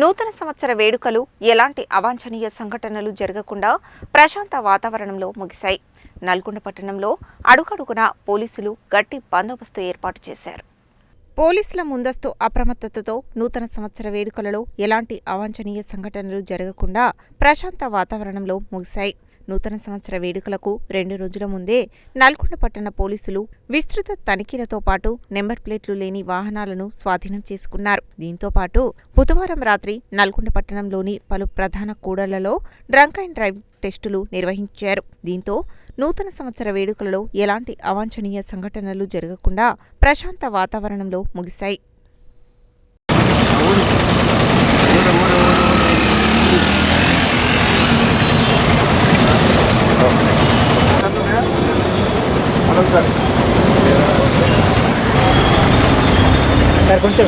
నూతన సంవత్సర వేడుకలు ఎలాంటి అవాంఛనీయ సంఘటనలు జరగకుండా ప్రశాంత వాతావరణంలో ముగిశాయి. నల్గొండ పట్టణంలో అడుగడుగున పోలీసులు గట్టి బందోబస్తు ఏర్పాటు చేశారు. పోలీసుల ముందస్తు అప్రమత్తతతో నూతన సంవత్సర వేడుకలలో ఎలాంటి అవాంఛనీయ సంఘటనలు జరగకుండా ప్రశాంత వాతావరణంలో ముగిశాయి. నూతన సంవత్సర వేడుకలకు రెండు రోజుల ముందే నల్గొండ పట్టణ పోలీసులు విస్తృత తనిఖీలతో పాటు నెంబర్ ప్లేట్లు లేని వాహనాలను స్వాధీనం చేసుకున్నారు. దీంతో పాటు బుధవారం రాత్రి నల్గొండ పట్టణంలోని పలు ప్రధాన కూడళ్ళలో డ్రంక్ అండ్ డ్రైవ్ టెస్టులు నిర్వహించారు. దీంతో నూతన సంవత్సర వేడుకలలో ఎలాంటి అవాంఛనీయ సంఘటనలు జరగకుండా ప్రశాంత వాతావరణంలో ముగిశాయి. సార్ కొంచెం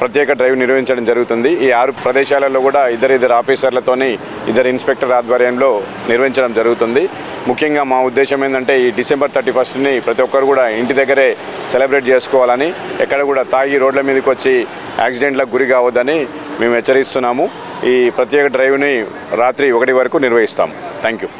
ప్రత్యేక డ్రైవ్ నిర్వహించడం జరుగుతుంది. ఈ ఆరు ప్రదేశాలలో కూడా ఇద్దరు ఇద్దరు ఆఫీసర్లతోని ఇద్దరు ఇన్స్పెక్టర్ ఆధ్వర్యంలో నిర్వహించడం జరుగుతుంది. ముఖ్యంగా మా ఉద్దేశం ఏంటంటే ఈ డిసెంబర్ థర్టీ ఫస్ట్ని ప్రతి ఒక్కరు కూడా ఇంటి దగ్గరే సెలబ్రేట్ చేసుకోవాలని ఎక్కడ కూడా తాగి రోడ్ల మీదకి వచ్చి యాక్సిడెంట్లకు గురి కావద్దని మేము హెచ్చరిస్తున్నాము. ఈ ప్రత్యేక డ్రైవ్ని రాత్రి ఒకటి వరకు నిర్వహిస్తాము. Thank you.